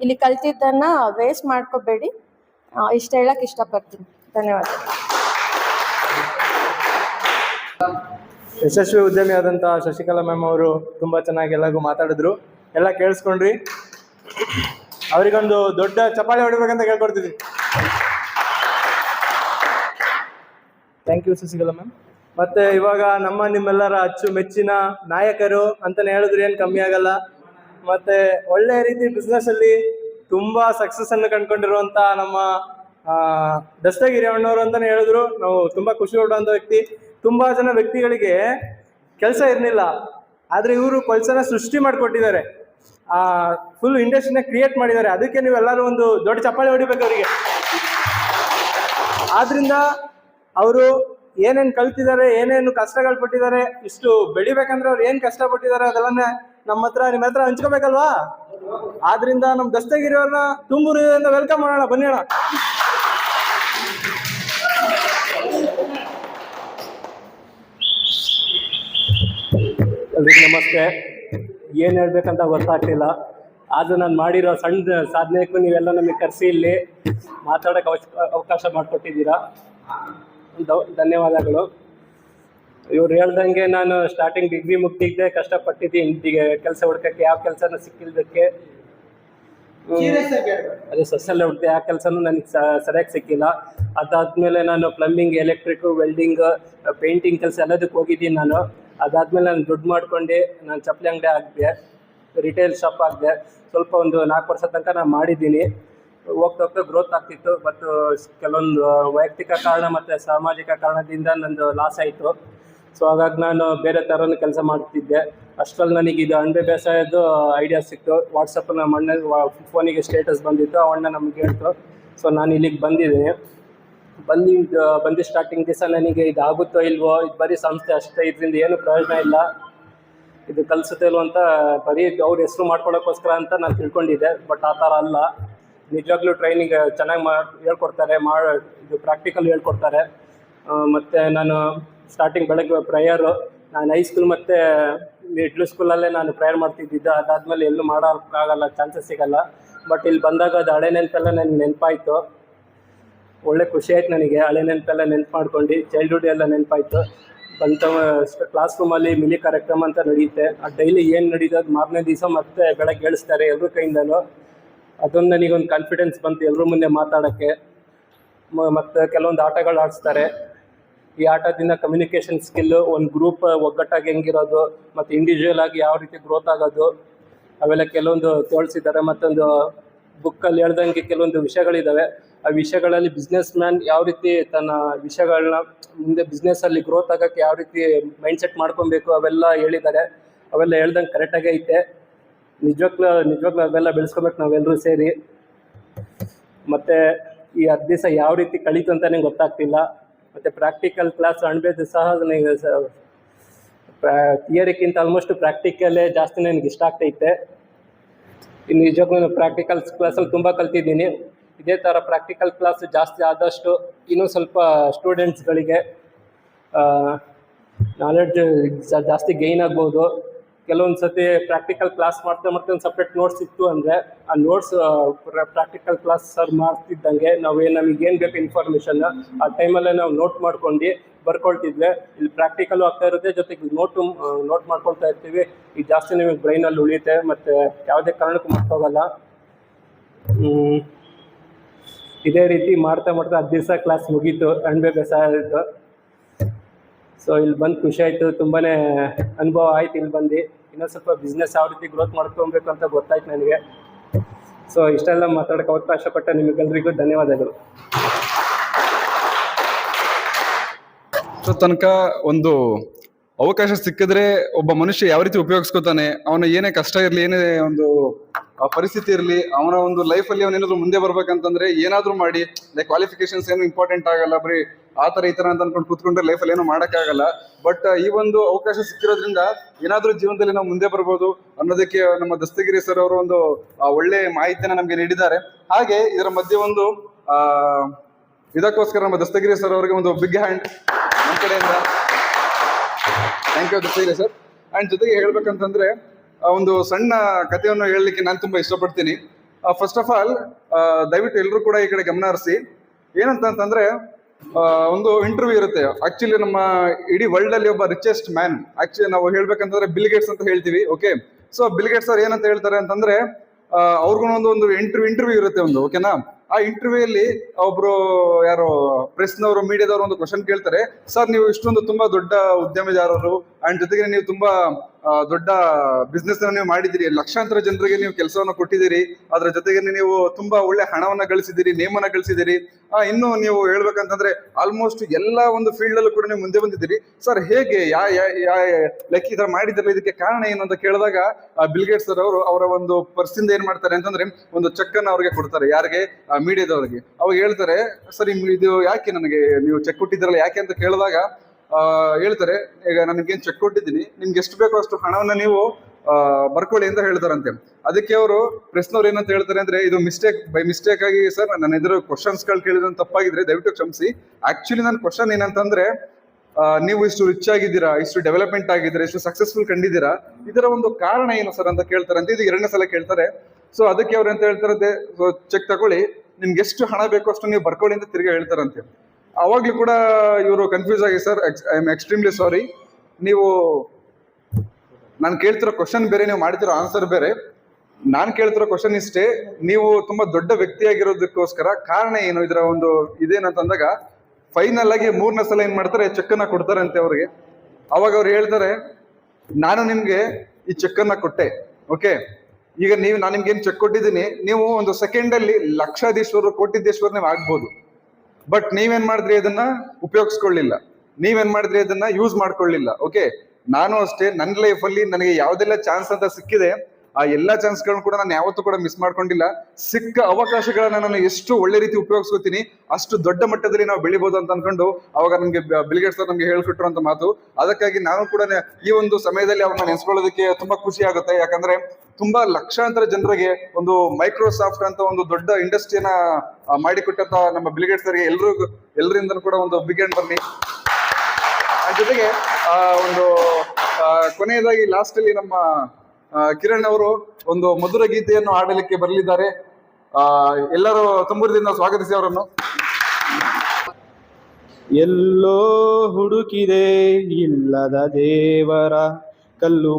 ಇಲ್ಲಿ ಕಲ್ತಿದ್ದನ್ನ ವೇಸ್ಟ್ ಮಾಡ್ಕೋಬೇಡಿ. ಇಷ್ಟ ಹೇಳಕ್ ಇಷ್ಟಪಡ್ತೀನಿ. ಧನ್ಯವಾದ. ಯಶಸ್ವಿ ಉದ್ಯಮಿ ಆದಂಥ ಶಶಿಕಲಾ ಮ್ಯಾಮ್ ಅವರು ತುಂಬ ಚೆನ್ನಾಗಿ ಎಲ್ಲರಿಗೂ ಮಾತಾಡಿದ್ರು. ಎಲ್ಲ ಕೇಳಿಸ್ಕೊಂಡ್ರಿ. ಅವರಿಗೊಂದು ದೊಡ್ಡ ಚಪಾಳಿ ಹೊಡಿಬೇಕಂತ ಕೇಳ್ಕೊಡ್ತಿದ್ವಿ ಥ್ಯಾಂಕ್ ಯು ಶಶಿಕಲಾ ಮ್ಯಾಮ್ ಮತ್ತೆ ಇವಾಗ ನಮ್ಮ ನಿಮ್ಮೆಲ್ಲರ ಅಚ್ಚುಮೆಚ್ಚಿನ ನಾಯಕರು ಅಂತಾನೆ ಹೇಳಿದ್ರೆ ಏನು ಕಮ್ಮಿ ಆಗಲ್ಲ. ಮತ್ತೆ ಒಳ್ಳೆ ರೀತಿ ಬಿಸ್ನೆಸ್ ಅಲ್ಲಿ ತುಂಬಾ ಸಕ್ಸಸ್ ಅನ್ನು ಕಂಡ್ಕೊಂಡಿರುವಂತ ನಮ್ಮ ದಸ್ತಗಿರಿ ಅಣ್ಣವರು ಅಂತಾನೆ ಹೇಳಿದ್ರು. ನಾವು ತುಂಬಾ ಖುಷಿ ಪಡುವಂತ ವ್ಯಕ್ತಿ. ತುಂಬಾ ಜನ ವ್ಯಕ್ತಿಗಳಿಗೆ ಕೆಲಸ ಇರಲಿಲ್ಲ. ಆದ್ರೆ ಇವರು ಕೆಲಸನ ಸೃಷ್ಟಿ ಮಾಡಿಕೊಟ್ಟಿದ್ದಾರೆ. ಆ ಫುಲ್ ಇಂಡಸ್ಟ್ರಿನ ಕ್ರಿಯೇಟ್ ಮಾಡಿದ್ದಾರೆ. ಅದಕ್ಕೆ ನೀವೆಲ್ಲರೂ ಒಂದು ದೊಡ್ಡ ಚಪ್ಪಾಳೆ ಹೊಡಿಬೇಕು ಅವರಿಗೆ. ಆದ್ರಿಂದ ಅವರು ಏನೇನು ಕಲ್ತಿದ್ದಾರೆ, ಏನೇನು ಕಷ್ಟಗಳು ಪಟ್ಟಿದ್ದಾರೆ, ಇಷ್ಟು ಬೆಳಿಬೇಕಂದ್ರೆ ಅವ್ರು ಏನ್ ಕಷ್ಟ ಪಟ್ಟಿದ್ದಾರೆ ಅದೆಲ್ಲನೇ ನಮ್ಮ ಹತ್ರ, ನಿಮ್ಮ ಹತ್ರ ಹಂಚ್ಕೋಬೇಕಲ್ವಾ? ಆದ್ರಿಂದ ನಮ್ಮ ದಸ್ತಗಿರಿಯವ್ರನ್ನ ತುಂಬು ವೆಲ್ಕಮ್ ಮಾಡೋಣ, ಬನ್ನಿ ಅಣ್ಣ. ಎಲ್ರಿಗೂ ನಮಸ್ತೆ. ಏನು ಹೇಳ್ಬೇಕಂತ ಗೊತ್ತಾಗ್ತಿಲ್ಲ. ಆದರೂ ನಾನು ಮಾಡಿರೋ ಸಣ್ಣ ಸಾಧನೆಗೂ ನೀವೆಲ್ಲ ನಮಗೆ ಕರೆಸಿ ಇಲ್ಲಿ ಮಾತಾಡೋಕೆ ಅವಶ್ಯ ಅವಕಾಶ ಮಾಡಿಕೊಟ್ಟಿದ್ದೀರಾ. ಧನ್ಯವಾದಗಳು. ಇವ್ರು ಹೇಳ್ದಂಗೆ ನಾನು ಸ್ಟಾರ್ಟಿಂಗ್ ಡಿಗ್ರಿ ಮುಗ್ದಿದ್ದೆ ಕಷ್ಟಪಟ್ಟಿದ್ದೀನಿ ಇಂತಿಗೆ ಕೆಲಸ ಹುಡ್ಕಕ್ಕೆ ಯಾವ ಕೆಲಸನೂ ಸಿಕ್ಕಿಲ್ದಕ್ಕೆ. ಅದೇ ಸಸ್ಯಲ್ಲೇ ಹುಡ್ದೆ ಯಾವ ಕೆಲಸನೂ ನನಗೆ ಸರಿಯಾಗಿ ಸಿಕ್ಕಿಲ್ಲ. ಅದಾದ್ಮೇಲೆ ನಾನು ಪ್ಲಂಬಿಂಗ್ ಎಲೆಕ್ಟ್ರಿಕ್ ವೆಲ್ಡಿಂಗ್ ಪೇಂಟಿಂಗ್ ಕೆಲಸ ಎಲ್ಲದಕ್ಕೆ ಹೋಗಿದ್ದೀನಿ ನಾನು. ಅದಾದ್ಮೇಲೆ ನಾನು ದುಡ್ಡು ಮಾಡ್ಕೊಂಡು ನಾನು ಚಪ್ಪಲಿ ಅಂಗಡಿ ಹಾಕಿದೆ ರಿಟೇಲ್ ಶಾಪ್ ಆಗಿದೆ ಸ್ವಲ್ಪ ಒಂದು ನಾಲ್ಕು ವರ್ಷ ತನಕ ನಾನು ಮಾಡಿದ್ದೀನಿ. ಹೋಗ್ತಾ ಹೋಗ್ತಾ ಗ್ರೋತ್ ಆಗ್ತಿತ್ತು ಬಟ್ ಕೆಲವೊಂದು ವೈಯಕ್ತಿಕ ಕಾರಣ ಮತ್ತು ಸಾಮಾಜಿಕ ಕಾರಣದಿಂದ ನಂದು ಲಾಸ್ ಆಯಿತು. ಸೊ ಹಾಗಾಗಿ ನಾನು ಬೇರೆ ಥರನೂ ಕೆಲಸ ಮಾಡ್ತಿದ್ದೆ. ಅಷ್ಟರಲ್ಲಿ ನನಗೆ ಇದು ಅಣಬೆ ಬೇಸಾಯದ್ದು ಐಡಿಯಾ ಸಿಕ್ತು. ವಾಟ್ಸಪ್ ನಮ್ಮ ಅಣ್ಣ ಫೋನಿಗೆ ಸ್ಟೇಟಸ್ ಬಂದಿತ್ತು. ಆ ಅಣ್ಣ ನಮ್ಗೆ ಹೇಳ್ತು. ಸೊ ನಾನು ಇಲ್ಲಿಗೆ ಬಂದಿದ್ದೀನಿ. ಬಂದಿದ್ದು ಬಂದು ಸ್ಟಾರ್ಟಿಂಗ್ ದಿವಸ ನನಗೆ ಇದು ಆಗುತ್ತೋ ಇಲ್ವೋ, ಇದು ಬರೀ ಸಂಸ್ಥೆ ಅಷ್ಟೇ. ಇದರಿಂದ ಏನು ಪ್ರಯೋಜನ ಇಲ್ಲ. ಇದು ಕಲಿಸುತ್ತೆ ಇಲ್ವೋ ಅಂತ ಬರೀ ಅವ್ರ ಹೆಸರು ಮಾಡ್ಕೊಳ್ಳೋಕ್ಕೋಸ್ಕರ ಅಂತ ನಾನು ತಿಳ್ಕೊಂಡಿದ್ದೆ. ಬಟ್ ಆ ಥರ ಅಲ್ಲ. ನಿಜವಾಗ್ಲೂ ಟ್ರೈನಿಂಗ್ ಚೆನ್ನಾಗಿ ಮಾಡಿ, ಹೇಳ್ಕೊಡ್ತಾರೆ. ಮಾಡಿ, ಇದು ಪ್ರಾಕ್ಟಿಕಲ್ ಹೇಳ್ಕೊಡ್ತಾರೆ. ಮತ್ತೆ ನಾನು ಸ್ಟಾರ್ಟಿಂಗ್ ಬೆಳಗ್ಗೆ ಪ್ರೇಯರು ನಾನು ಹೈಸ್ಕೂಲ್ ಮತ್ತು ಮಿಡ್ಲ್ ಸ್ಕೂಲಲ್ಲೇ ನಾನು ಪ್ರೇಯರ್ ಮಾಡ್ತಿದ್ದಿದ್ದೆ. ಅದಾದಮೇಲೆ ಎಲ್ಲೂ ಮಾಡೋಕ್ಕಾಗಲ್ಲ ಚಾನ್ಸಸ್ ಸಿಗಲ್ಲ. ಬಟ್ ಇಲ್ಲಿ ಬಂದಾಗ ಅದು ಹಳೆ ನೆನಪೆಲ್ಲ ನನಗೆ ನೆನಪಾಯಿತು. ಒಳ್ಳೆ ಖುಷಿ ಆಯ್ತು ನನಗೆ. ಹಳೆ ನೆನಪೆಲ್ಲ ನೆನಪು ಮಾಡ್ಕೊಂಡು ಚೈಲ್ಡ್ಹುಡ್ ಎಲ್ಲ ನೆನಪಾಯಿತು. ಬಂತ ಕ್ಲಾಸ್ ರೂಮಲ್ಲಿ ಮಿನಿ ಕಾರ್ಯಕ್ರಮ ಅಂತ ನಡೆಯುತ್ತೆ ಆ ಡೈಲಿ ಏನು ನಡೀತದೆ ಮಾರನೇ ದಿವಸ ಮತ್ತೆ ಬೆಳಗ್ಗೆ ಹೇಳಿಸ್ತಾರೆ ಎಲ್ಲರ ಕೈಯಿಂದಲೂ. ಅದೊಂದು ನನಗೊಂದು ಕಾನ್ಫಿಡೆನ್ಸ್ ಬಂತು ಎಲ್ಲರ ಮುಂದೆ ಮಾತಾಡೋಕ್ಕೆ. ಮತ್ತು ಕೆಲವೊಂದು ಆಟಗಳು ಆಡಿಸ್ತಾರೆ. ಈ ಆಟದಿಂದ ಕಮ್ಯುನಿಕೇಷನ್ ಸ್ಕಿಲ್ಲು ಒಂದು ಗ್ರೂಪ್ ಒಗ್ಗಟ್ಟಾಗಿ ಹೆಂಗಿರೋದು, ಮತ್ತು ಇಂಡಿವಿಜುವಲ್ ಆಗಿ ಯಾವ ರೀತಿ ಗ್ರೋತ್ ಆಗೋದು, ಅವೆಲ್ಲ ಕೆಲವೊಂದು ತೋರಿಸಿದ್ದಾರೆ. ಮತ್ತೊಂದು ಬುಕ್ಕಲ್ಲಿ ಹೇಳ್ದಂಗೆ ಕೆಲವೊಂದು ವಿಷಯಗಳಿದ್ದಾವೆ ಆ ವಿಷಯಗಳಲ್ಲಿ ಬಿಸ್ನೆಸ್ ಮ್ಯಾನ್ ಯಾವ ರೀತಿ ತನ್ನ ವಿಷಯಗಳನ್ನ ಮುಂದೆ ಬಿಸ್ನೆಸ್ಸಲ್ಲಿ ಗ್ರೋತ್ ಆಗೋಕ್ಕೆ ಯಾವ ರೀತಿ ಮೈಂಡ್ಸೆಟ್ ಮಾಡ್ಕೊಬೇಕು ಅವೆಲ್ಲ ಹೇಳಿದ್ದಾರೆ. ಅವೆಲ್ಲ ಹೇಳ್ದಂಗೆ ಕರೆಕ್ಟಾಗಿ ಐತೆ. ನಿಜವಾಗ್ಲೂ ನಿಜವಾಗ್ಲೂ ಅವೆಲ್ಲ ಬೆಳೆಸ್ಕೊಬೇಕು ನಾವೆಲ್ಲರೂ ಸೇರಿ. ಮತ್ತು ಈ ಹತ್ತು ದಿವಸ ಯಾವ ರೀತಿ ಕಳೀತು ಅಂತಲೇ ಗೊತ್ತಾಗ್ತಿಲ್ಲ. ಮತ್ತು ಪ್ರಾಕ್ಟಿಕಲ್ ಕ್ಲಾಸ್ ಅಣಬೇದು ಸಹ ನನಗೆ ಥಿಯರಿಕ್ಕಿಂತ ಆಲ್ಮೋಸ್ಟ್ ಪ್ರಾಕ್ಟಿಕಲ್ಲೇ ಜಾಸ್ತಿ ನನಗೆ ಇಷ್ಟ ಆಗ್ತೈತೆ ಇನ್ನು ನಾನು ಪ್ರಾಕ್ಟಿಕಲ್ ಕ್ಲಾಸಲ್ಲಿ ತುಂಬ ಕಲ್ತಿದ್ದೀನಿ. ಇದೇ ಥರ ಪ್ರಾಕ್ಟಿಕಲ್ ಕ್ಲಾಸ್ ಜಾಸ್ತಿ ಆದಷ್ಟು ಇನ್ನೂ ಸ್ವಲ್ಪ ಸ್ಟೂಡೆಂಟ್ಸ್ಗಳಿಗೆ ನಾಲೆಡ್ಜ್ ಜಾಸ್ತಿ ಗೈನ್ ಆಗ್ಬೋದು. ಕೆಲವೊಂದು ಸತಿ ಪ್ರಾಕ್ಟಿಕಲ್ ಕ್ಲಾಸ್ ಮಾಡ್ತಾ ಮಾಡ್ತಾ ಒಂದು ಸಪ್ರೇಟ್ ನೋಟ್ಸ್ ಇತ್ತು ಅಂದರೆ ಆ ನೋಟ್ಸ್ ಪ್ರಾಕ್ಟಿಕಲ್ ಕ್ಲಾಸ್ ಸರ್ ಮಾಡ್ತಿದ್ದಂಗೆ ನಾವು ನಮಗೆ ಏನು ಬೇಕು ಇನ್ಫಾರ್ಮೇಷನ್ ಆ ಟೈಮಲ್ಲೇ ನಾವು ನೋಟ್ ಮಾಡ್ಕೊಂಡು ಬರ್ಕೊಳ್ತಿದ್ವಿ. ಇಲ್ಲಿ ಪ್ರಾಕ್ಟಿಕಲ್ ಆಗ್ತಾ ಇರುತ್ತೆ, ಜೊತೆಗೆ ನೋಟು ನೋಟ್ ಮಾಡ್ಕೊಳ್ತಾ ಇರ್ತೀವಿ. ಈಗ ಜಾಸ್ತಿ ನಿಮಗೆ ಬ್ರೈನಲ್ಲಿ ಉಳಿಯುತ್ತೆ, ಮತ್ತು ಯಾವುದೇ ಕಾರಣಕ್ಕೂ ಮರ್ತೋಗಲ್ಲ. ಇದೇ ರೀತಿ ಮಾಡ್ತಾ ಮಾಡ್ತಾ ಹತ್ತು ದಿವಸ ಕ್ಲಾಸ್ ಮುಗೀತು ಅಣಬೆ ಬೇಸಾಯಿತು ಸೊ ಇಲ್ಲಿ ಬಂದು ಖುಷಿ ಆಯಿತು ತುಂಬಾ ಅನುಭವ ಆಯ್ತು ಇಲ್ಲಿ ಬಂದು. ಇನ್ನೊಂದು ಸ್ವಲ್ಪ ಬಿಸ್ನೆಸ್ ಯಾವ ರೀತಿ ಗ್ರೋತ್ ಮಾಡ್ಕೊಬೇಕು ಅಂತ ಗೊತ್ತಾಯ್ತು ನನಗೆ. ಸೊ ಇಷ್ಟೆಲ್ಲ ಮಾತಾಡೋಕೆ ಅವಕಾಶ ಪಟ್ಟ ನಿಮಗೆಲ್ಲರಿಗೂ ಧನ್ಯವಾದಗಳು. ಸೊ ತನಕ ಒಂದು ಅವಕಾಶ ಸಿಕ್ಕಿದ್ರೆ ಒಬ್ಬ ಮನುಷ್ಯ ಯಾವ ರೀತಿ ಉಪಯೋಗಿಸ್ಕೊತಾನೆ, ಅವನ ಏನೇ ಕಷ್ಟ ಇರಲಿ, ಏನೇ ಒಂದು ಪರಿಸ್ಥಿತಿ ಇರಲಿ, ಅವನ ಒಂದು ಲೈಫಲ್ಲಿ ಅವನೇನಾದ್ರು ಮುಂದೆ ಬರ್ಬೇಕಂತಂದ್ರೆ ಏನಾದ್ರೂ ಮಾಡಿ ಲೈಕ್ ಕ್ವಾಲಿಫಿಕೇಶನ್ಸ್ ಏನು ಇಂಪಾರ್ಟೆಂಟ್ ಆಗಲ್ಲ, ಬರೀ ಆ ತರ ಈ ತರ ಅಂತ ಅನ್ಕೊಂಡು ಕೂತ್ಕೊಂಡ್ರೆ ಲೈಫಲ್ಲಿ ಏನು ಮಾಡೋಕ್ಕಾಗಲ್ಲ. ಬಟ್ ಈ ಒಂದು ಅವಕಾಶ ಸಿಕ್ಕಿರೋದ್ರಿಂದ ಏನಾದ್ರೂ ಜೀವನದಲ್ಲಿ ನಾವು ಮುಂದೆ ಬರ್ಬೋದು ಅನ್ನೋದಕ್ಕೆ ನಮ್ಮ ದಸ್ತಗಿರಿ ಸರ್ ಅವರು ಒಂದು ಒಳ್ಳೆ ಮಾಹಿತಿಯನ್ನ ನಮಗೆ ನೀಡಿದ್ದಾರೆ. ಹಾಗೆ ಇದರ ಮಧ್ಯೆ ಒಂದು ಇದಕ್ಕೋಸ್ಕರ ನಮ್ಮ ದಸ್ತಗಿರಿ ಸರ್ ಅವರಿಗೆ ಒಂದು ಬಿಗ್ ಹ್ಯಾಂಡ್ ನಮ್ಮ ಕಡೆಯಿಂದ. Thank you Dastagiri sir and ಜೊತೆಗೆ ಹೇಳ್ಬೇಕಂತಂದ್ರೆ ಒಂದು ಸಣ್ಣ ಕಥೆಯನ್ನು ಹೇಳಲಿಕ್ಕೆ ನಾನು ತುಂಬ ಇಷ್ಟಪಡ್ತೀನಿ. ಫಸ್ಟ್ ಆಫ್ ಆಲ್ ದಯವಿಟ್ಟು ಎಲ್ಲರೂ ಕೂಡ ಈ ಕಡೆ ಗಮನ ಹರಿಸಿ. ಏನಂತಂತಂದ್ರೆ ಒಂದು ಇಂಟರ್ವ್ಯೂ ಇರುತ್ತೆ. ಆಕ್ಚುಲಿ ನಮ್ಮ ಇಡೀ ವರ್ಲ್ಡ್ ಅಲ್ಲಿ ಒಬ್ಬ ರಿಚೆಸ್ಟ್ ಮ್ಯಾನ್ ಆಕ್ಚುಲಿ ನಾವು ಹೇಳ್ಬೇಕಂತಂದ್ರೆ ಬಿಲ್ ಗೇಟ್ಸ್ ಅಂತ ಹೇಳ್ತೀವಿ ಓಕೆ ಸೊ ಬಿಲ್ ಗೇಟ್ಸ್ ಅವ್ರು ಏನಂತ ಹೇಳ್ತಾರೆ ಅಂತಂದ್ರೆ ಅವ್ರಿಗೂ ಒಂದು ಒಂದು ಇಂಟರ್ವ್ಯೂ ಇಂಟರ್ವ್ಯೂ ಇರುತ್ತೆ ಒಂದು ಓಕೆನಾ ಆ ಇಂಟರ್ವ್ಯೂ ಅಲ್ಲಿ ಒಬ್ರು ಯಾರು ಪ್ರೆಸ್ನವರು ಮೀಡಿಯಾದವರು ಒಂದು ಕ್ವಶನ್ ಕೇಳ್ತಾರೆ. ಸರ್, ನೀವು ಇಷ್ಟೊಂದು ತುಂಬಾ ದೊಡ್ಡ ಉದ್ಯಮಿದಾರರು ಅಂಡ್ ಜೊತೆಗೆ ನೀವು ತುಂಬಾ ದೊಡ್ಡ ಬಿಸ್ನೆಸ್ ನೀವು ಮಾಡಿದಿರಿ ಲಕ್ಷಾಂತರ ಜನರಿಗೆ ನೀವು ಕೆಲಸವನ್ನು ಕೊಟ್ಟಿದ್ದೀರಿ. ಅದರ ಜೊತೆಗೆ ನೀವು ತುಂಬಾ ಒಳ್ಳೆ ಹಣವನ್ನ ಗಳಿಸಿದಿರಿ ನೇಮನ ಗಳಿಸಿದಿರಿ ಇನ್ನು ನೀವು ಹೇಳ್ಬೇಕಂತಂದ್ರೆ ಆಲ್ಮೋಸ್ಟ್ ಎಲ್ಲ ಒಂದು ಫೀಲ್ಡ್ ಅಲ್ಲೂ ಕೂಡ ನೀವು ಮುಂದೆ ಬಂದಿದ್ದೀರಿ. ಸರ್ ಹೇಗೆ, ಯಾ ಯಾ ಲೈಕ್ ತರ ಮಾಡಿದ್ರಲ್ಲ, ಇದಕ್ಕೆ ಕಾರಣ ಏನು ಅಂತ ಕೇಳಿದಾಗ ಬಿಲ್ಗೇಟ್ ಸರ್ ಅವರು ಅವರ ಒಂದು ಪರ್ಸಿಂದ ಏನ್ ಮಾಡ್ತಾರೆ ಅಂತಂದ್ರೆ ಒಂದು ಚೆಕ್ ಅನ್ನ ಅವ್ರಿಗೆ ಕೊಡ್ತಾರೆ, ಯಾರಿಗೆ? ಮೀಡಿಯಾದವರಿಗೆ. ಅವಾಗ ಹೇಳ್ತಾರೆ ಸರ್ ಇದು ಯಾಕೆ ನನಗೆ ನೀವು ಚೆಕ್ ಕೊಟ್ಟಿದ್ರಲ್ಲ ಯಾಕೆ? ಅಂತ ಕೇಳಿದಾಗ ಹೇಳ್ತಾರೆ, ಈಗ ನನಗೇನ್ ಚೆಕ್ ಕೊಟ್ಟಿದ್ದೀನಿ. ನಿಮ್ಗೆ ಎಷ್ಟು ಬೇಕೋ ಅಷ್ಟು ಹಣವನ್ನ ನೀವು ಬರ್ಕೊಳ್ಳಿ ಅಂತ ಹೇಳ್ತಾರಂತೆ. ಅದಕ್ಕೆ ಅವರು ಪ್ರೆಸ್ನವ್ರು ಏನಂತ ಹೇಳ್ತಾರೆ ಅಂದ್ರೆ, ಇದು ಮಿಸ್ಟೇಕ್ ಬೈ ಮಿಸ್ಟೇಕ್ ಆಗಿ ಸರ್ ನನ್ನ ಎದುರು ಕ್ವಶನ್ಸ್ಗಳು ಕೇಳಿದ್ರೆ ತಪ್ಪಾಗಿದ್ರೆ ದಯವಿಟ್ಟು ಕ್ಷಮಿಸಿ. ಆಕ್ಚುಲಿ ನನ್ನ ಕ್ವಶನ್ ಏನಂತಂದ್ರೆ ನೀವು ಇಷ್ಟು ರಿಚ್ ಆಗಿದ್ದೀರಾ, ಇಷ್ಟು ಡೆವಲಪ್ಮೆಂಟ್ ಆಗಿದ್ದೀರಾ, ಇಷ್ಟು ಸಕ್ಸಸ್ಫುಲ್ ಕಂಡಿದ್ದೀರಾ, ಇದರ ಒಂದು ಕಾರಣ ಏನು ಸರ್ ಅಂತ ಕೇಳ್ತಾರಂತೆ. ಇದು ಎರಡನೇ ಸಲ ಕೇಳ್ತಾರೆ. ಸೊ ಅದಕ್ಕೆ ಅವ್ರು ಎಂತ ಹೇಳ್ತಾರಂತೆ ಚೆಕ್ ತಗೊಳ್ಳಿ. ನಿಮ್ಗೆ ಎಷ್ಟು ಹಣ ಬೇಕೋ ಅಷ್ಟು ನೀವು ಬರ್ಕೊಳ್ಳಿ ಅಂತ ತಿರ್ಗಿ ಹೇಳ್ತಾರಂತೆ. ಅವಾಗ್ಲೂ ಕೂಡ ಇವರು ಕನ್ಫ್ಯೂಸ್ ಆಗಿ sir I am extremely sorry ನೀವು ನಾನು ಕೇಳ್ತಿರೋ ಕ್ವಶನ್ ಬೇರೆ, ನೀವು ಮಾಡ್ತಿರೋ ಆನ್ಸರ್ ಬೇರೆ. ನಾನು ಕೇಳ್ತಿರೋ ಕ್ವಶನ್ ಇಷ್ಟೇ. ನೀವು ತುಂಬಾ ದೊಡ್ಡ ವ್ಯಕ್ತಿಯಾಗಿರೋದಕ್ಕೋಸ್ಕರ ಕಾರಣ ಏನು? ಇದರ ಒಂದು ಇದೇನಂತಂದಾಗ ಫೈನಲ್ ಆಗಿ ಮೂರನೇ ಸಲ ಏನ್ ಮಾಡ್ತಾರೆ ಚೆಕ್ ಕೊಡ್ತಾರೆ ಅಂತೆ ಅವ್ರಿಗೆ. ಅವಾಗ ಅವ್ರು ಹೇಳ್ತಾರೆ, ನಾನು ನಿಮ್ಗೆ ಈ ಚೆಕ್ ಅನ್ನ ಕೊಟ್ಟೆ. ಓಕೆ ಈಗ ನೀವು, ನಾನು ನಿಮ್ಗೆ ಏನ್ ಚೆಕ್ ಕೊಟ್ಟಿದ್ದೀನಿ? ನೀವು ಒಂದು ಸೆಕೆಂಡ್ ಅಲ್ಲಿ ಲಕ್ಷಾಧೀಶ್ವರು ಕೋಟಿದ್ದೇಶ್ವರ ನೀವು ಆಗ್ಬೋದು. ಬಟ್ ನೀವೇನ್ ಮಾಡಿದ್ರಿ ಅದನ್ನ? ಉಪಯೋಗಿಸ್ಕೊಳ್ಳಿಲ್ಲ. ನೀವೇನ್ ಮಾಡಿದ್ರಿ ಅದನ್ನ? ಯೂಸ್ ಮಾಡ್ಕೊಳ್ಳಿಲ್ಲ. ಓಕೆ ನಾನು ಅಷ್ಟೇ ನನ್ನ ಲೈಫ್ ಅಲ್ಲಿ ನನಗೆ ಯಾವ್ದೆಲ್ಲ ಚಾನ್ಸ್ ಅಂತ ಸಿಕ್ಕಿದೆ, ಆ ಎಲ್ಲಾ ಚಾನ್ಸ್ಗಳನ್ನ ಕೂಡ ನಾನು ಯಾವತ್ತೂ ಕೂಡ ಮಿಸ್ ಮಾಡ್ಕೊಂಡಿಲ್ಲ. ಸಿಕ್ಕ ಅವಕಾಶಗಳನ್ನ ನಾನು ಎಷ್ಟು ಒಳ್ಳೆ ರೀತಿ ಉಪಯೋಗಿಸ್ಕೋತೀನಿ, ಅಷ್ಟು ದೊಡ್ಡ ಮಟ್ಟದಲ್ಲಿ ನಾವು ಬೆಳಿಬಹುದು ಅಂತ ಅನ್ಕೊಂಡು ಅವಾಗ ನಮ್ಗೆ ಬಿಲ್ಗೇಟ್ಸ್ ನಮ್ಗೆ ಹೇಳ್ಕೊಟ್ರು ಅಂತ ಮಾತು. ಅದಕ್ಕಾಗಿ ನಾನು ಕೂಡ ಈ ಒಂದು ಸಮಯದಲ್ಲಿ ಅವ್ರನ್ನ ನೆನೆಸ್ಕೊಳ್ಳೋದಕ್ಕೆ ತುಂಬಾ ಖುಷಿ ಆಗುತ್ತೆ. ಯಾಕಂದ್ರೆ ತುಂಬಾ ಲಕ್ಷಾಂತರ ಜನರಿಗೆ ಒಂದು ಮೈಕ್ರೋಸಾಫ್ಟ್ ಅಂತ ಒಂದು ದೊಡ್ಡ ಇಂಡಸ್ಟ್ರಿಯನ್ನ ಮಾಡಿಕೊಟ್ಟಂತ ನಮ್ಮ ಬಿಲ್ಗೇಟ್ಸ್ ಅವರಿಗೆ ಎಲ್ರಿಗೂ ಎಲ್ಲರಿಂದ ಕೂಡ ಒಂದು ಬಿಗ್ ಅಂಡ್ ಬನ್ನಿ ಜೊತೆಗೆ ಒಂದು ಕೊನೆಯದಾಗಿ ಲಾಸ್ಟ್ ಅಲ್ಲಿ ನಮ್ಮ ಕಿರಣ್ ಅವರು ಒಂದು ಮಧುರ ಗೀತೆಯನ್ನು ಆಡಲಿಕ್ಕೆ ಬರಲಿದ್ದಾರೆ. ಆ, ಎಲ್ಲರೂ ತುಂಬುರದಿಂದ ಸ್ವಾಗತಿಸಿ ಅವರನ್ನು. ಎಲ್ಲೋ ಹುಡುಕಿದೆ ಇಲ್ಲದ ದೇವರ ಕಲ್ಲು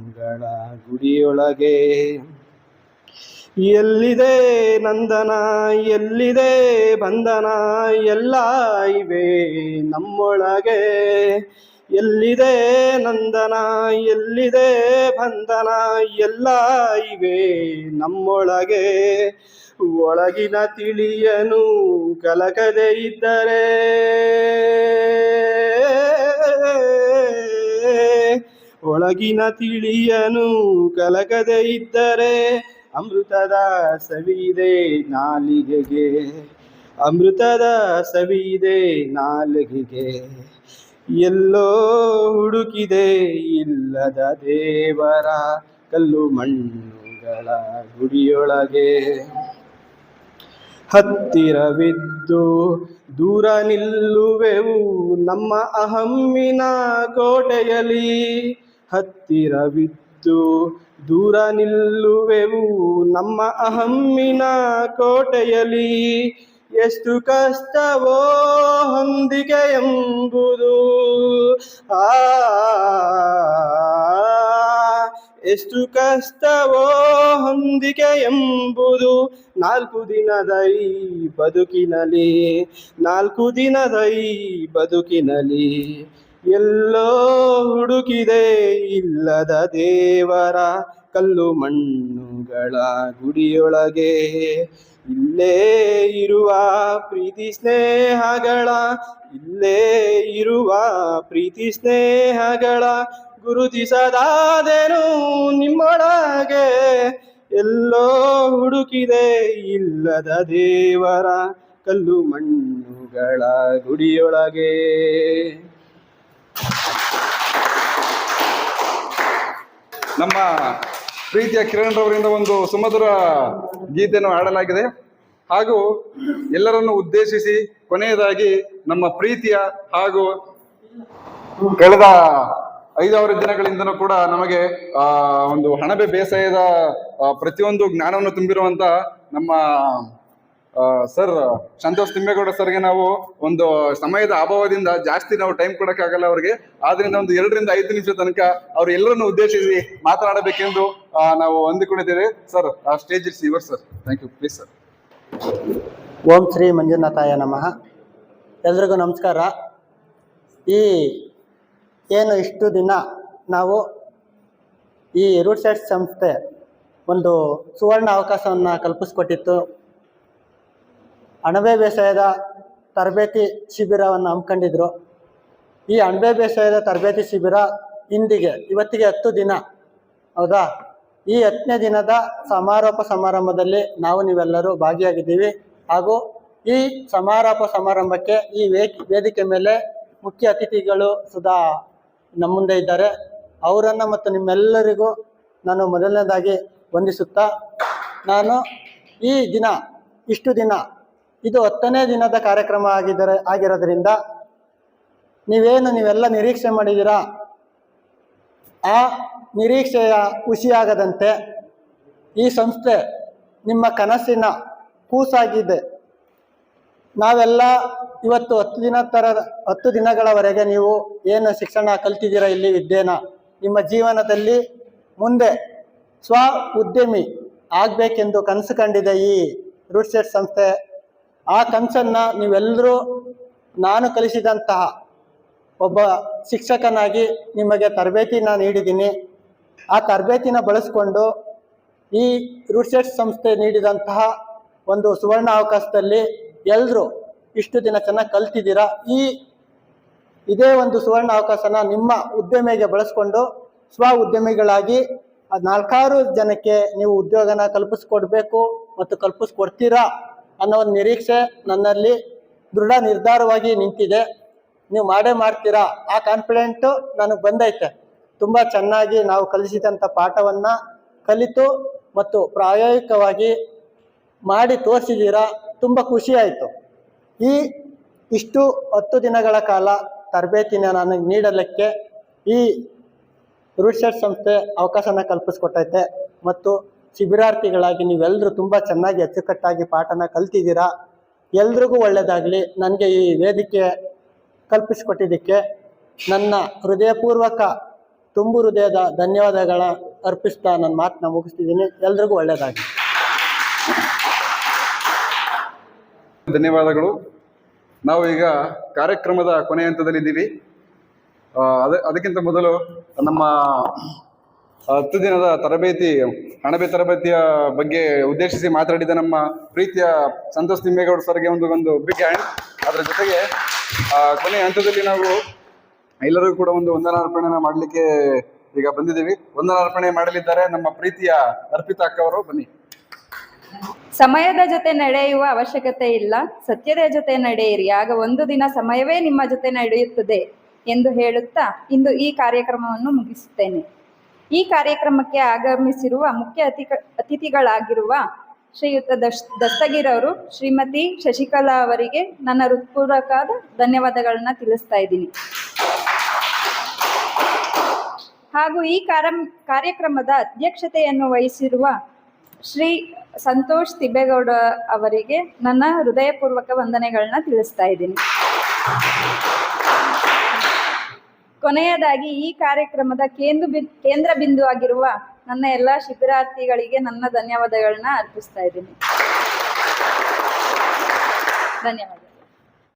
ಮಣ್ಣುಗಳ ಗುಡಿಯೊಳಗೆ. ಎಲ್ಲಿದೆ ನಂದನ, ಎಲ್ಲಿದೆ ಬಂಧನ ಎಲ್ಲ ಇವೆ ನಮ್ಮೊಳಗೆ. ಎಲ್ಲಿದೆ ನಂದನ, ಎಲ್ಲಿದೆ ಬಂಧನ ಎಲ್ಲ ಇವೆ ನಮ್ಮೊಳಗೆ. ಒಳಗಿನ ತಿಳಿಯನು ಕಲಕದೆ ಇದ್ದರೆ. ಒಳಗಿನ ತಿಳಿಯನು ಕಲಕದೆ ಇದ್ದರೆ ಅಮೃತದ ಸವಿದೆ ನಾಲಿಗೆಗೆ. ಅಮೃತದ ಸವಿದೆ ನಾಲಿಗೆಗೆ. ಎಲ್ಲೋ ಹುಡುಕಿದೆ ಇಲ್ಲದ ದೇವರ ಕಲ್ಲು ಮಣ್ಣುಗಳ ಗುಡಿಯೊಳಗೆ. ಹತ್ತಿರವಿದ್ದು ದೂರ ನಿಲ್ಲುವೆವು ನಮ್ಮ ಅಹಮ್ಮಿನ ಕೋಟೆಯಲ್ಲಿ. ಹತ್ತಿರವಿದ್ದು ದೂರ ನಿಲ್ಲುವೆವು ನಮ್ಮ ಅಹಮ್ಮಿನ ಕೋಟೆಯಲ್ಲಿ ಎಷ್ಟು ಕಷ್ಟವೋ ಹೊಂದಿಗೆ ಎಂಬುದು ಆ ಎಷ್ಟು ಕಷ್ಟವೋ ಹೊಂದಿಕೆ ಎಂಬುದು ನಾಲ್ಕು ದಿನದ ಈ ಬದುಕಿನಲ್ಲಿ ನಾಲ್ಕು ದಿನದ ಈ ಬದುಕಿನಲ್ಲಿ ಎಲ್ಲೋ ಹುಡುಕಿದೆ ಇಲ್ಲದ ದೇವರ ಕಲ್ಲು ಮಣ್ಣುಗಳ ಗುಡಿಯೊಳಗೆ. ಇಲ್ಲೇ ಇರುವ ಪ್ರೀತಿ ಸ್ನೇಹಗಳ, ಇಲ್ಲೇ ಇರುವ ಪ್ರೀತಿ ಸ್ನೇಹಗಳ ಗುರುತಿಸದಾದೆನು ನಿಮ್ಮೊಳಗೆ. ಎಲ್ಲೋ ಹುಡುಕಿದೆ ಇಲ್ಲದ ದೇವರ ಕಲ್ಲು ಮಣ್ಣುಗಳ ಗುಡಿಯೊಳಗೆ. ನಮ್ಮ ಪ್ರೀತಿಯ ಕಿರಣ್ ರವರಿಂದ ಒಂದು ಸುಮಧುರ ಗೀತೆಯನ್ನು ಹಾಡಲಾಗಿದೆ. ಹಾಗೂ ಎಲ್ಲರನ್ನು ಉದ್ದೇಶಿಸಿ ಕೊನೆಯದಾಗಿ ನಮ್ಮ ಪ್ರೀತಿಯ ಹಾಗೂ ಕಳೆದ ಐದಾರು ದಿನಗಳಿಂದನೂ ಕೂಡ ನಮಗೆ ಒಂದು ಹಣಬೆ ಬೇಸಾಯದ ಪ್ರತಿಯೊಂದು ಜ್ಞಾನವನ್ನು ತುಂಬಿರುವಂತ ನಮ್ಮ ಸರ್, ಸಂತೋಷ್ ತಿಮ್ಮೇಗೌಡ ಸರ್ಗೆ ನಾವು ಒಂದು ಸಮಯದ ಅಭಾವದಿಂದ ಜಾಸ್ತಿ ನಾವು ಟೈಮ್ ಕೊಡಕ್ಕಾಗಲ್ಲ ಅವ್ರಿಗೆ. ಆದ್ರಿಂದ ಒಂದು ಎರಡರಿಂದ ಐದು ನಿಮಿಷ ತನಕ ಅವ್ರು ಎಲ್ಲರನ್ನು ಉದ್ದೇಶಿಸಿ ಮಾತನಾಡಬೇಕೆಂದು ನಾವು ಹೊಂದಿಕೊಂಡಿದ್ದೇವೆ ಸರ್, ಆ stage it's your sir thank you please sir Om Shri ಮಂಜುನಾಥಾಯ ನಮಃ. ಎಲ್ರಿಗೂ ನಮಸ್ಕಾರ. ಈ ಏನು ಇಷ್ಟು ದಿನ ನಾವು ಈ ರೂಟ್ಸೆಟ್ ಸಂಸ್ಥೆ ಒಂದು ಸುವರ್ಣ ಅವಕಾಶವನ್ನು ಕಲ್ಪಿಸ್ಕೊಟ್ಟಿತ್ತು. ಅಣಬೆ ಬೇಸಾಯದ ತರಬೇತಿ ಶಿಬಿರವನ್ನು ಹಮ್ಮಿಕೊಂಡಿದ್ರು. ಈ ಅಣಬೆ ಬೇಸಾಯದ ತರಬೇತಿ ಶಿಬಿರ ಇಂದಿಗೆ, ಇವತ್ತಿಗೆ ಹತ್ತು ದಿನ. ಹೌದಾ? ಈ ಹತ್ತನೇ ದಿನದ ಸಮಾರೋಪ ಸಮಾರಂಭದಲ್ಲಿ ನಾವು ನೀವೆಲ್ಲರೂ ಭಾಗಿಯಾಗಿದ್ದೀವಿ. ಹಾಗೂ ಈ ಸಮಾರೋಪ ಸಮಾರಂಭಕ್ಕೆ ಈ ವೇದಿಕೆ ಮೇಲೆ ಮುಖ್ಯ ಅತಿಥಿಗಳು ಸುದಾ ನಮ್ಮ ಮುಂದೆ ಇದ್ದಾರೆ. ಅವರನ್ನು ಮತ್ತು ನಿಮ್ಮೆಲ್ಲರಿಗೂ ನಾನು ಮೊದಲನೇದಾಗಿ ವಂದಿಸುತ್ತಾ, ನಾನು ಈ ದಿನ, ಇಷ್ಟು ದಿನ ಇದು ಹತ್ತನೇ ದಿನದ ಕಾರ್ಯಕ್ರಮ ಆಗಿದ್ದರೆ ಆಗಿರೋದ್ರಿಂದ ನೀವೇನು ನೀವೆಲ್ಲ ನಿರೀಕ್ಷೆ ಮಾಡಿದ್ದೀರಾ? ಆ ನಿರೀಕ್ಷೆಯ ಖುಷಿಯಾಗದಂತೆ ಈ ಸಂಸ್ಥೆ ನಿಮ್ಮ ಕನಸಿನ ಕೂಸಾಗಿದೆ. ನಾವೆಲ್ಲ ಇವತ್ತು ಹತ್ತು ದಿನ ಥರ ಹತ್ತು ದಿನಗಳವರೆಗೆ ನೀವು ಏನು ಶಿಕ್ಷಣ ಕಲ್ತಿದ್ದೀರಾ ಇಲ್ಲಿ ವಿದ್ಯೆನ? ನಿಮ್ಮ ಜೀವನದಲ್ಲಿ ಮುಂದೆ ಸ್ವ ಉದ್ಯಮಿ ಆಗಬೇಕೆಂದು ಕನಸು ಕಂಡಿದೆ ಈ ರೂಟ್ಸೆಟ್ ಸಂಸ್ಥೆ ಆ ಕನಸನ್ನು ನೀವೆಲ್ಲರೂ ನಾನು ಕಲಿಸಿದಂತಹ ಒಬ್ಬ ಶಿಕ್ಷಕನಾಗಿ ನಿಮಗೆ ತರಬೇತಿನ ನೀಡಿದ್ದೀನಿ. ಆ ತರಬೇತಿನ ಬಳಸ್ಕೊಂಡು ಈ ರೂಟ್ಸೆಟ್ ಸಂಸ್ಥೆ ನೀಡಿದಂತಹ ಒಂದು ಸುವರ್ಣ ಅವಕಾಶದಲ್ಲಿ ಎಲ್ಲರೂ ಇಷ್ಟು ದಿನ ಚೆನ್ನಾಗಿ ಕಲ್ತಿದ್ದೀರಾ? ಈ ಇದೇ ಒಂದು ಸುವರ್ಣ ಅವಕಾಶನ ನಿಮ್ಮ ಉದ್ಯಮಿಗೆ ಬಳಸ್ಕೊಂಡು ಸ್ವ ಉದ್ಯಮಿಗಳಾಗಿ ನಾಲ್ಕಾರು ಜನಕ್ಕೆ ನೀವು ಉದ್ಯೋಗನ ಕಲ್ಪಿಸ್ಕೊಡ್ಬೇಕು ಮತ್ತು ಕಲ್ಪಿಸ್ಕೊಡ್ತೀರಾ? ಅನ್ನೋ ಒಂದು ನಿರೀಕ್ಷೆ ನನ್ನಲ್ಲಿ ದೃಢ ನಿರ್ಧಾರವಾಗಿ ನಿಂತಿದೆ. ನೀವು ಮಾಡೇ ಮಾಡ್ತೀರಾ? ಆ ಕಾನ್ಫಿಡೆಂಟು ನನಗೆ ಬಂದೈತೆ. ತುಂಬ ಚೆನ್ನಾಗಿ ನಾವು ಕಲಿಸಿದಂಥ ಪಾಠವನ್ನು ಕಲಿತು ಮತ್ತು ಪ್ರಾಯೋಗಿಕವಾಗಿ ಮಾಡಿ ತೋರಿಸಿದ್ದೀರಾ? ತುಂಬ ಖುಷಿ ಆಯಿತು. ಈ ಇಷ್ಟು ಹತ್ತು ದಿನಗಳ ಕಾಲ ತರಬೇತಿನ ನನಗೆ ನೀಡಲಿಕ್ಕೆ ಈ ರೂಟ್ಸೆಟ್ ಸಂಸ್ಥೆ ಅವಕಾಶನ ಕಲ್ಪಿಸ್ಕೊಟ್ಟೈತೆ. ಮತ್ತು ಶಿಬಿರಾರ್ಥಿಗಳಾಗಿ ನೀವೆಲ್ಲರೂ ತುಂಬ ಚೆನ್ನಾಗಿ ಅಚ್ಚುಕಟ್ಟಾಗಿ ಪಾಠನ ಕಲ್ತಿದ್ದೀರಾ? ಎಲ್ರಿಗೂ ಒಳ್ಳೆಯದಾಗಲಿ ನನಗೆ ಈ ವೇದಿಕೆ ಕಲ್ಪಿಸಿಕೊಟ್ಟಿದ್ದಕ್ಕೆ ನನ್ನ ಹೃದಯಪೂರ್ವಕ, ತುಂಬು ಹೃದಯದ ಧನ್ಯವಾದಗಳ ಅರ್ಪಿಸ್ತಾ ನನ್ನ ಮಾತನ್ನ ಮುಗಿಸ್ತಿದ್ದೀನಿ. ಎಲ್ರಿಗೂ ಒಳ್ಳೆಯದಾಗಲಿ ಧನ್ಯವಾದಗಳು. ನಾವು ಈಗ ಕಾರ್ಯಕ್ರಮದ ಕೊನೆ ಹಂತದಲ್ಲಿದ್ದೀವಿ. ಅದ, ಅದಕ್ಕಿಂತ ಮೊದಲು ನಮ್ಮ ಹತ್ತು ದಿನದ ತರಬೇತಿ ಅಣಬೆ ತರಬೇತಿಯ ಬಗ್ಗೆ ಉದ್ದೇಶಿಸಿ ಮಾತಾಡಿದ ನಮ್ಮ ಪ್ರೀತಿಯ ಸಂತೋಷ್ ತಿಮ್ಮೇಗೌಡ ಸರ್ಗೆ ಒಂದು ಒಂದು ಬಿಗ್ ಹ್ಯಾಂಡ್ ಅದರ ಜೊತೆಗೆ ಕೊನೆ ಹಂತದಲ್ಲಿ ನಾವು ಎಲ್ಲರಿಗೂ ಕೂಡ ಒಂದು ವಂದನಾರ್ಪಣೆನ ಮಾಡಲಿಕ್ಕೆ ಈಗ ಬಂದಿದ್ದೀವಿ. ವಂದನಾರ್ಪಣೆ ಮಾಡಲಿದ್ದಾರೆ ನಮ್ಮ ಪ್ರೀತಿಯ ಅರ್ಪಿತಾ ಅಕ್ಕ ಬನ್ನಿ. ಸಮಯದ ಜೊತೆ ನಡೆಯುವ ಅವಶ್ಯಕತೆ ಇಲ್ಲ. ಸತ್ಯದ ಜೊತೆ ನಡೆಯಿರಿ. ಆಗ ಒಂದು ದಿನ ಸಮಯವೇ ನಿಮ್ಮ ಜೊತೆ ನಡೆಯುತ್ತದೆ ಎಂದು ಹೇಳುತ್ತಾ ಇಂದು ಈ ಕಾರ್ಯಕ್ರಮವನ್ನು ಮುಗಿಸುತ್ತೇನೆ. ಈ ಕಾರ್ಯಕ್ರಮಕ್ಕೆ ಆಗಮಿಸಿರುವ ಮುಖ್ಯ ಅತಿ ಅತಿಥಿಗಳಾಗಿರುವ ಶ್ರೀಯುತ ದಶ್ ದಸ್ತಗಿರ್ ಅವರು ಶ್ರೀಮತಿ ಶಶಿಕಲಾ ಅವರಿಗೆ ನನ್ನ ಹೃತ್ಪೂರ್ವಕವಾದ ಧನ್ಯವಾದಗಳನ್ನ ತಿಳಿಸ್ತಾ ಇದ್ದೀನಿ. ಹಾಗೂ ಈ ಕಾರ್ಯ ಕಾರ್ಯಕ್ರಮದ ಅಧ್ಯಕ್ಷತೆಯನ್ನು ವಹಿಸಿರುವ ಶ್ರೀ ಸಂತೋಷ್ ತಿಬ್ಬೇಗೌಡ ಅವರಿಗೆ ನನ್ನ ಹೃದಯಪೂರ್ವಕ ವಂದನೆಗಳನ್ನ ತಿಳಿಸ್ತಾ ಇದ್ದೀನಿ. ಕೊನೆಯದಾಗಿ ಈ ಕಾರ್ಯಕ್ರಮದ ಕೇಂದ್ರ ಬಿ ಕೇಂದ್ರ ಬಿಂದು ಆಗಿರುವ ನನ್ನ ಎಲ್ಲ ಶಿಬಿರಾರ್ಥಿಗಳಿಗೆ ನನ್ನ ಧನ್ಯವಾದಗಳನ್ನ ಅರ್ಪಿಸ್ತಾ ಇದ್ದೀನಿ. ಧನ್ಯವಾದ.